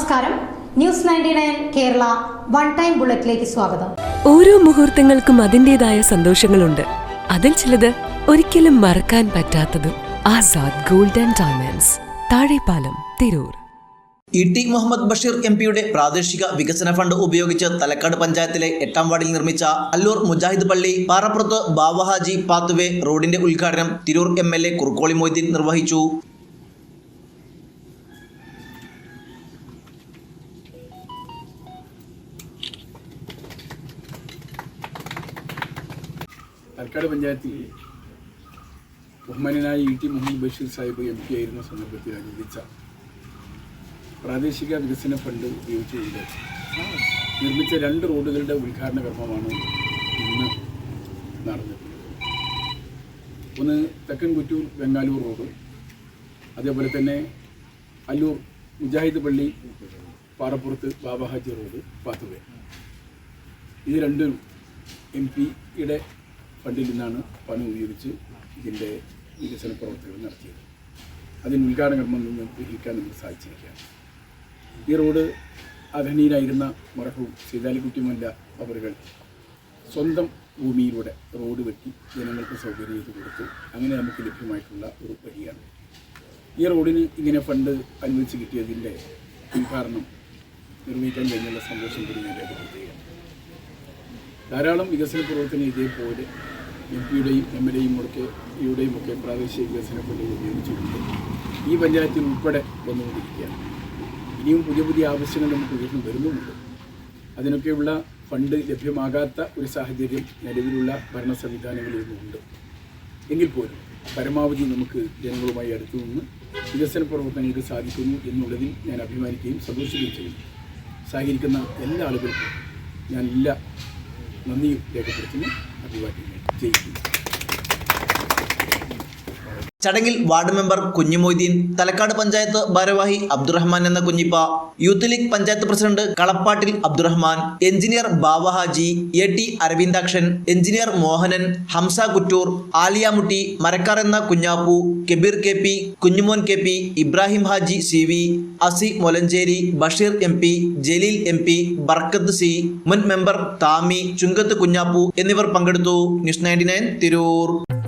നമസ്കാരം. News ninety nine Kerala one time ബുള്ളറ്റിലേക്ക് സ്വാഗതം. ഓരോ മുഹൂർത്തങ്ങൾക്കും അതിന്റെതായ സന്തോഷങ്ങളുണ്ട്. അതിൽ ചിലത് ഒരിക്കലും മറക്കാൻ പറ്റാത്തതും. Azad golden and diamonds. Thazhepalam Tirur. E T Muhammad Basheer M പിയുടെ പ്രാദേശിക വികസന ഫണ്ട് ഉപയോഗിച്ച് തലക്കാട് പഞ്ചായത്തിലെ എട്ടാം വാർഡിൽ നിർമ്മിച്ച അല്ലൂർ മുജാഹിദ് പള്ളി പാറപ്പുറത്ത് ബാവഹാജി പാത്തുവേ റോഡിന്റെ ഉദ്ഘാടനം Tirur M L A Kurukkoli Moideen നിർവഹിച്ചു. തലക്കാട് പഞ്ചായത്തിൽ ബഹുമാനായ E T Muhammad Basheer Sahib M P ആയിരുന്ന സന്ദർഭത്തിൽ അനുവദിച്ച പ്രാദേശിക വികസന ഫണ്ട് ഉപയോഗിച്ചുകൊണ്ട് നിർമ്മിച്ച രണ്ട് റോഡുകളുടെ ഉദ്ഘാടന കർമ്മമാണ് ഇന്ന് നടന്നത്. ഒന്ന് തെക്കൻ കുറ്റൂർ റോഡ് അതേപോലെ തന്നെ അല്ലൂർ മുജാഹിദ് പള്ളി പാറപ്പുറത്ത് ബാബാഹാജി റോഡ് പാത്തുവേ. ഇത് രണ്ടും എം പിയുടെ ഫണ്ടിൽ നിന്നാണ് പണം ഉപയോഗിച്ച് ഇതിന്റെ വികസന പ്രവർത്തനങ്ങൾ നടത്തിയത്. അതിന് ഉദ്ഘാടന കർമ്മം നിന്ന് ഗ്രഹിക്കാൻ നമുക്ക് സാധിച്ചിരിക്കുകയാണ്. ഈ റോഡ് അധനീയനായിരുന്ന മറഹവും സീതാലിക്കുട്ടിമല്ല അവരുകൾ സ്വന്തം ഭൂമിയിലൂടെ റോഡ് വെട്ടി ജനങ്ങൾക്ക് സൗകര്യം ചെയ്ത് കൊടുത്തു. അങ്ങനെ നമുക്ക് ലഭ്യമായിട്ടുള്ള ഒരു വഴിയാണ്. ഈ റോഡിന് ഇങ്ങനെ ഫണ്ട് അനുവദിച്ച് കിട്ടിയതിന്റെ ഉദ്ഘാടനം നിർവഹിക്കാൻ കഴിഞ്ഞുള്ള സന്തോഷം കൂടി ഞാൻ രേഖപ്പെടുത്തുകയാണ്. ധാരാളം വികസന പ്രവർത്തനം ഇതേപോലെ എം പിയുടെയും എം എൽ എയും ഒക്കെ യുടെയും ഒക്കെ പ്രാദേശിക വികസന ഫണ്ടുകൾ ഉപയോഗിച്ചുകൊണ്ട് ഈ പഞ്ചായത്തിൽ ഉൾപ്പെടെ വന്നുകൊണ്ടിരിക്കുകയാണ്. ഇനിയും പുതിയ പുതിയ ആവശ്യങ്ങൾ നമുക്ക് ഉയർന്നു വരുന്നുമുണ്ട്. അതിനൊക്കെയുള്ള ഫണ്ട് ലഭ്യമാകാത്ത ഒരു സാഹചര്യം നിലവിലുള്ള ഭരണ സംവിധാനങ്ങളിൽ നിന്നുണ്ട് എങ്കിൽ പോലും പരമാവധി നമുക്ക് ജനങ്ങളുമായി അടുത്തു നിന്ന് വികസന പ്രവർത്തനങ്ങൾക്ക് സാധിക്കുന്നു എന്നുള്ളതിൽ ഞാൻ അഭിമാനിക്കുകയും സന്തോഷിക്കുകയും ചെയ്യുന്നു. സഹകരിക്കുന്ന എല്ലാ ആളുകൾക്കും ഞാൻ എല്ലാ നന്ദിയും രേഖപ്പെടുത്തുന്നു. അഭിവാദ്യങ്ങൾ. ജയിക്കുന്നു ചടങ്ങിൽ വാർഡ് മെമ്പർ കുഞ്ഞുമൊയ്തീൻ തലക്കാട് പഞ്ചായത്ത് ഭാരവാഹി അബ്ദുറഹ്മാൻ എന്ന Kunhippa youth league panchayat president Kalappattil Abdurahman engineer Bavahaji A T Aravindakshan engineer Mohanan Hamza Kuttur Aliyamutti Marakkar എന്ന Kunhappu Kabeer K P Kunhumon K P Ibrahim Haji C V Asi Molancheri Basheer M P Jaleel M P Barkath C മുൻ member Thami ചുങ്കത്ത് കുഞ്ഞാപ്പു എന്നിവർ പങ്കെടുത്തു. News ninety nine Tirur.